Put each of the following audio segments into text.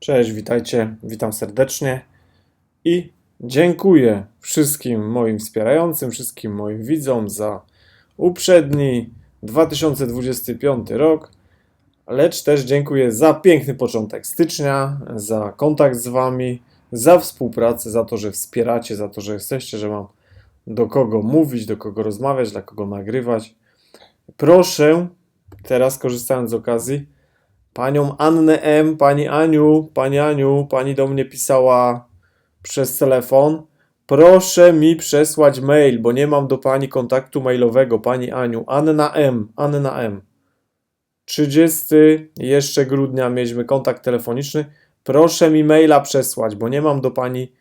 Cześć, witajcie, witam serdecznie i dziękuję wszystkim moim wspierającym, wszystkim moim widzom za uprzedni 2025 rok, lecz też dziękuję za piękny początek stycznia, za kontakt z Wami, za współpracę, za to, że wspieracie, za to, że jesteście, że mam do kogo mówić, do kogo rozmawiać, dla kogo nagrywać. Proszę, teraz korzystając z okazji, panią Annę M, pani Aniu, pani Aniu, pani do mnie pisała przez telefon. Proszę mi przesłać mail, bo nie mam do pani kontaktu mailowego, pani Aniu. Anna M, Anna M. 30 jeszcze grudnia mieliśmy kontakt telefoniczny. Proszę mi maila przesłać, bo nie mam do pani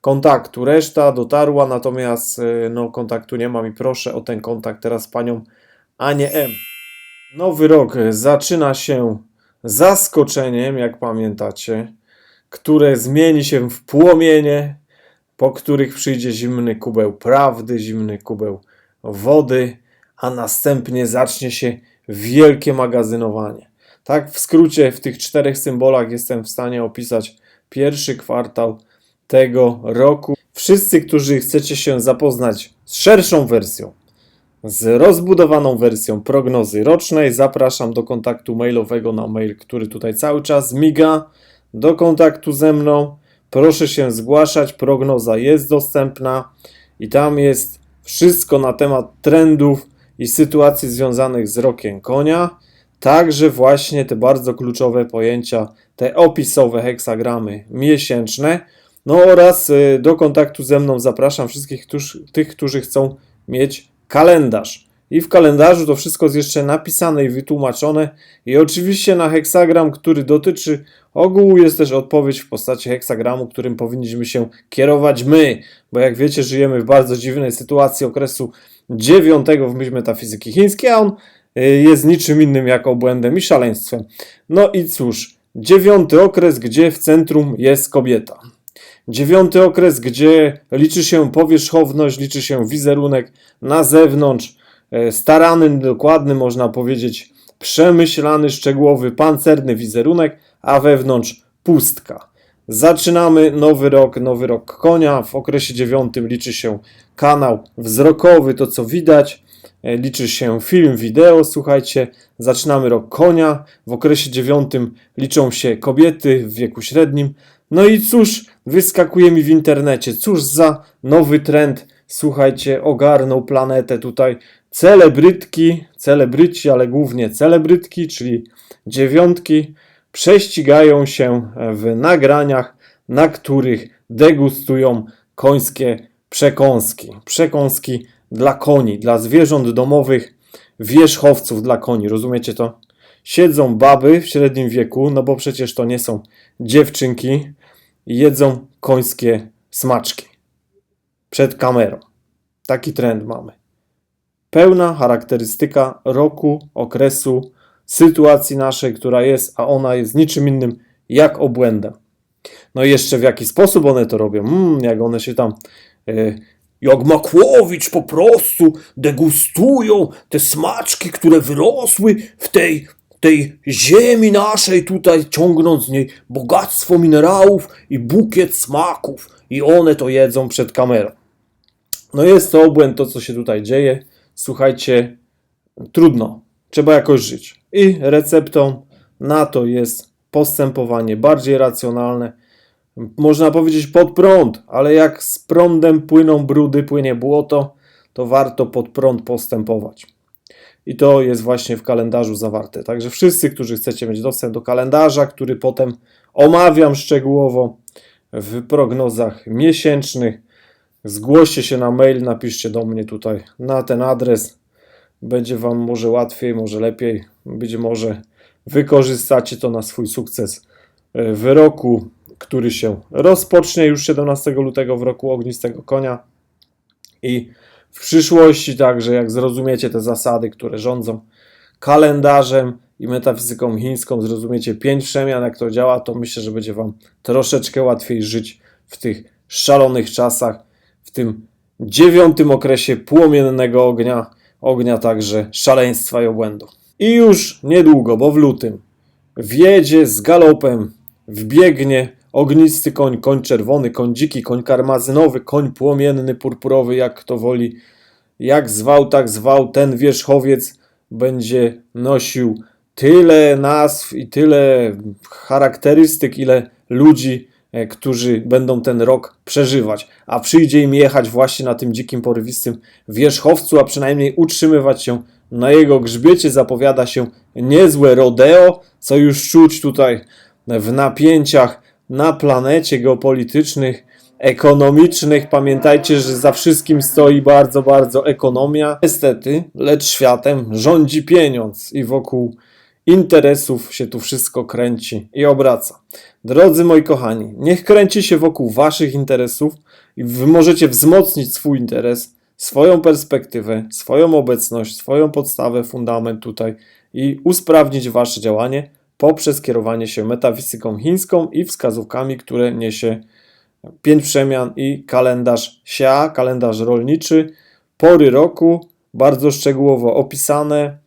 kontaktu. Reszta dotarła, natomiast y, no, kontaktu nie mam i proszę o ten kontakt teraz panią Anię M. Nowy rok zaczyna się zaskoczeniem, jak pamiętacie, które zmieni się w płomienie, po których przyjdzie zimny kubeł prawdy, zimny kubeł wody, a następnie zacznie się wielkie magazynowanie. Tak, w skrócie, w tych czterech symbolach jestem w stanie opisać pierwszy kwartał tego roku. Wszyscy, którzy chcecie się zapoznać z szerszą wersją, z rozbudowaną wersją prognozy rocznej. Zapraszam do kontaktu mailowego na mail, który tutaj cały czas miga. Do kontaktu ze mną. Proszę się zgłaszać. Prognoza jest dostępna i tam jest wszystko na temat trendów i sytuacji związanych z rokiem konia. Także właśnie te bardzo kluczowe pojęcia, te opisowe heksagramy miesięczne. No oraz y, do kontaktu ze mną zapraszam wszystkich tych, którzy chcą mieć kalendarz. I w kalendarzu to wszystko jest jeszcze napisane i wytłumaczone. I oczywiście na heksagram, który dotyczy ogółu, jest też odpowiedź w postaci heksagramu, którym powinniśmy się kierować my. Bo jak wiecie, żyjemy w bardzo dziwnej sytuacji okresu dziewiątego w myśl metafizyki chińskiej, a on y, jest niczym innym jak obłędem i szaleństwem. No i cóż, dziewiąty okres, gdzie w centrum jest kobieta. Dziewiąty okres, gdzie liczy się powierzchowność, liczy się wizerunek na zewnątrz, e, starany, dokładny, można powiedzieć, przemyślany, szczegółowy, pancerny wizerunek, a wewnątrz pustka. Zaczynamy nowy rok, nowy rok konia. W okresie dziewiątym liczy się kanał wzrokowy, to co widać. E, Liczy się film, wideo, słuchajcie. Zaczynamy rok konia. W okresie dziewiątym liczą się kobiety w wieku średnim. No i cóż, wyskakuje mi w internecie. Cóż za nowy trend, słuchajcie, ogarnął planetę tutaj. Celebrytki, celebryci, ale głównie celebrytki, czyli dziewiątki, prześcigają się w nagraniach, na których degustują końskie przekąski. Przekąski dla koni, dla zwierząt domowych, wierzchowców dla koni. Rozumiecie to? Siedzą baby w średnim wieku, no bo przecież to nie są dziewczynki, jedzą końskie smaczki przed kamerą. Taki trend mamy. Pełna charakterystyka roku, okresu, sytuacji naszej, która jest, a ona jest niczym innym jak obłędem. No i jeszcze w jaki sposób one to robią? Mm, jak one się tam. e, jak Makłowicz po prostu degustują te smaczki, które wyrosły w tej, tej ziemi naszej, tutaj ciągnąc z niej bogactwo minerałów i bukiet smaków. I one to jedzą przed kamerą. No jest to obłęd, to co się tutaj dzieje. Słuchajcie, trudno. Trzeba jakoś żyć. I receptą na to jest postępowanie bardziej racjonalne. Można powiedzieć pod prąd, ale jak z prądem płyną brudy, płynie błoto, to warto pod prąd postępować. I to jest właśnie w kalendarzu zawarte. Także wszyscy, którzy chcecie mieć dostęp do kalendarza, który potem omawiam szczegółowo w prognozach miesięcznych, zgłoście się na mail, napiszcie do mnie tutaj na ten adres. Będzie Wam może łatwiej, może lepiej. Być może wykorzystacie to na swój sukces e, w roku, który się rozpocznie już 17 lutego w roku ognistego konia. I w przyszłości także, jak zrozumiecie te zasady, które rządzą kalendarzem i metafizyką chińską, zrozumiecie pięć przemian, jak to działa, to myślę, że będzie Wam troszeczkę łatwiej żyć w tych szalonych czasach, w tym dziewiątym okresie płomiennego ognia, ognia także szaleństwa i obłędu. I już niedługo, bo w lutym, wjedzie z galopem wbiegnie ognisty koń, koń czerwony, koń dziki, koń karmazynowy, koń płomienny, purpurowy, jak kto woli. Jak zwał, tak zwał, ten wierzchowiec będzie nosił tyle nazw i tyle charakterystyk, ile ludzi, e, którzy będą ten rok przeżywać. A przyjdzie im jechać właśnie na tym dzikim, porywistym wierzchowcu, a przynajmniej utrzymywać się na jego grzbiecie. Zapowiada się niezłe rodeo, co już czuć tutaj w napięciach na planecie geopolitycznych, ekonomicznych. Pamiętajcie, że za wszystkim stoi bardzo, bardzo ekonomia. Niestety, lecz światem rządzi pieniądz i wokół interesów się tu wszystko kręci i obraca. Drodzy moi kochani, niech kręci się wokół waszych interesów i wy możecie wzmocnić swój interes, swoją perspektywę, swoją obecność, swoją podstawę, fundament tutaj i usprawnić wasze działanie poprzez kierowanie się metafizyką chińską i wskazówkami, które niesie pięć przemian i kalendarz Xia, kalendarz rolniczy, pory roku, bardzo szczegółowo opisane,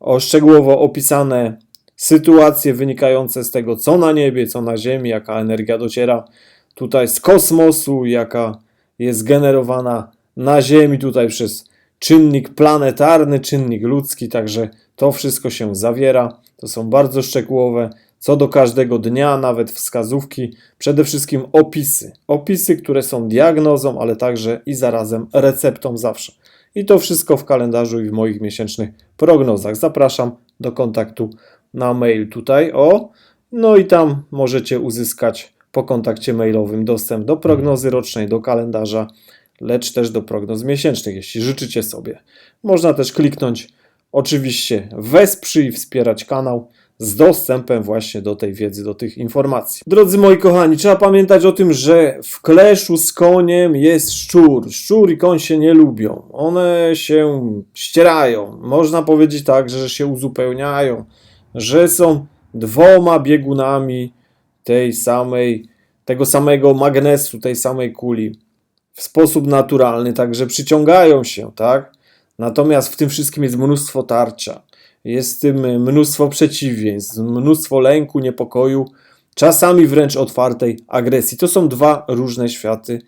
o szczegółowo opisane sytuacje wynikające z tego, co na niebie, co na ziemi, jaka energia dociera tutaj z kosmosu, jaka jest generowana na ziemi tutaj przez czynnik planetarny, czynnik ludzki, także to wszystko się zawiera. To są bardzo szczegółowe, co do każdego dnia, nawet wskazówki, przede wszystkim opisy. Opisy, które są diagnozą, ale także i zarazem receptą zawsze. I to wszystko w kalendarzu i w moich miesięcznych prognozach. Zapraszam do kontaktu na mail tutaj. O, no i tam możecie uzyskać po kontakcie mailowym dostęp do prognozy rocznej, do kalendarza, lecz też do prognoz miesięcznych, jeśli życzycie sobie. Można też kliknąć oczywiście wesprzyj wspierać kanał z dostępem właśnie do tej wiedzy, do tych informacji. Drodzy moi kochani, trzeba pamiętać o tym, że w kleszu z koniem jest szczur. Szczur i koń się nie lubią. One się ścierają. Można powiedzieć tak, że się uzupełniają, że są dwoma biegunami tej samej, tego samego magnesu, tej samej kuli w sposób naturalny, także przyciągają się, tak? Natomiast w tym wszystkim jest mnóstwo tarcia jest w tym mnóstwo przeciwieństw, mnóstwo lęku, niepokoju, czasami wręcz otwartej agresji. To są dwa różne światy,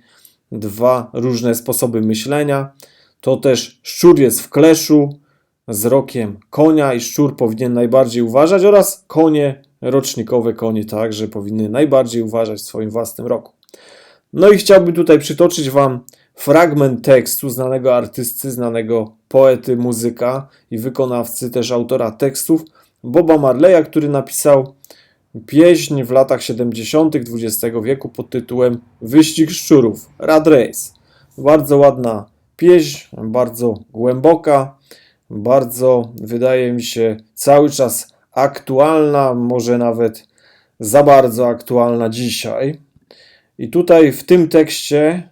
dwa różne sposoby myślenia. To też szczur jest w kleszu z rokiem konia i szczur powinien najbardziej uważać oraz konie rocznikowe, konie także powinny najbardziej uważać w swoim własnym roku. No i chciałbym tutaj przytoczyć Wam fragment tekstu znanego artysty, znanego poety, muzyka i wykonawcy, też autora tekstów, Boba Marleya, który napisał pieśń w latach 70. XX wieku pod tytułem Wyścig Szczurów, Rad Race. Bardzo ładna pieśń, bardzo głęboka, bardzo wydaje mi się cały czas aktualna, może nawet za bardzo aktualna dzisiaj. I tutaj w tym tekście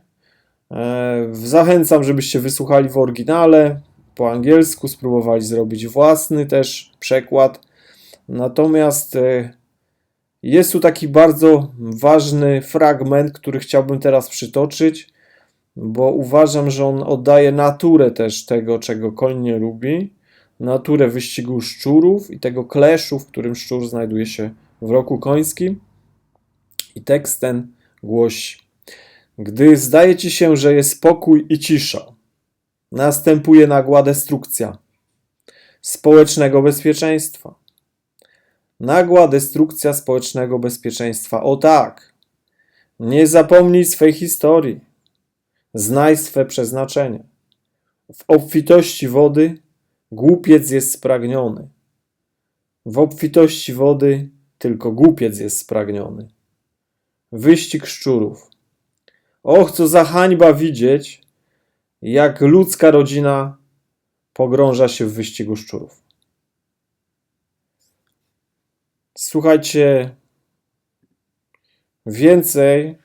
zachęcam, żebyście wysłuchali w oryginale po angielsku, spróbowali zrobić własny też przekład. Natomiast e, jest tu taki bardzo ważny fragment, który chciałbym teraz przytoczyć, bo uważam, że on oddaje naturę też tego, czego koń nie lubi, naturę wyścigu szczurów i tego kleszu, w którym szczur znajduje się w roku końskim. I tekst ten głosi: Gdy zdaje ci się, że jest spokój i cisza, następuje nagła destrukcja społecznego bezpieczeństwa. Nagła destrukcja społecznego bezpieczeństwa. O tak! Nie zapomnij swej historii. Znaj swe przeznaczenie. W obfitości wody głupiec jest spragniony. W obfitości wody tylko głupiec jest spragniony. Wyścig szczurów. Och, co za hańba widzieć, jak ludzka rodzina pogrąża się w wyścigu szczurów. Słuchajcie więcej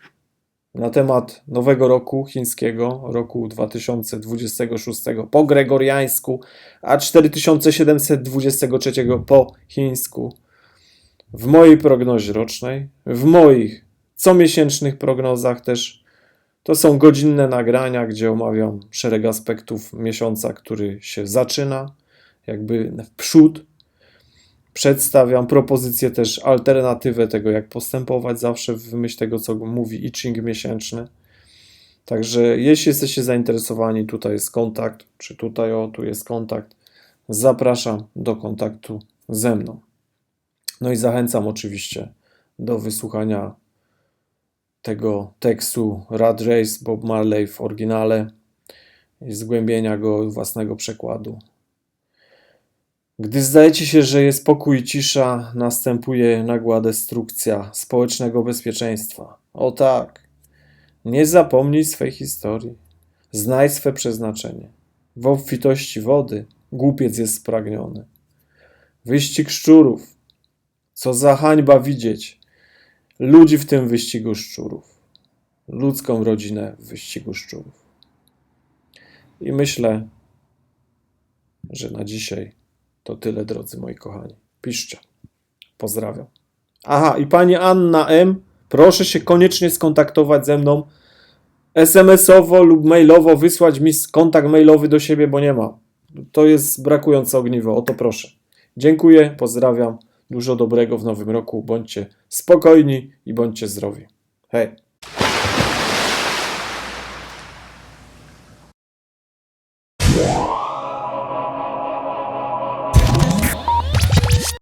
na temat nowego roku chińskiego, roku 2026 po gregoriańsku, a 4723 po chińsku. W mojej prognozie rocznej, w moich comiesięcznych prognozach też to są godzinne nagrania, gdzie omawiam szereg aspektów miesiąca, który się zaczyna, jakby w przód. Przedstawiam propozycję też, alternatywę tego, jak postępować zawsze w myśl tego, co mówi itching miesięczny. Także jeśli jesteście zainteresowani, tutaj jest kontakt, czy tutaj, o, tu jest kontakt, zapraszam do kontaktu ze mną. No i zachęcam oczywiście do wysłuchania tego tekstu Rad Race Bob Marley w oryginale i zgłębienia go własnego przekładu. Gdy zdaje się, że jest pokój i cisza, następuje nagła destrukcja społecznego bezpieczeństwa. O tak, nie zapomnij swej historii, znaj swe przeznaczenie. W obfitości wody głupiec jest spragniony. Wyścig szczurów, co za hańba widzieć ludzi w tym wyścigu szczurów, ludzką rodzinę w wyścigu szczurów. I myślę, że na dzisiaj to tyle, drodzy moi kochani. Piszcie. Pozdrawiam. Aha, i pani Anna M., proszę się koniecznie skontaktować ze mną SMS-owo lub mailowo, wysłać mi kontakt mailowy do siebie, bo nie ma. To jest brakujące ogniwo, o to proszę. Dziękuję, pozdrawiam. Dużo dobrego w nowym roku. Bądźcie spokojni i bądźcie zdrowi. Hej.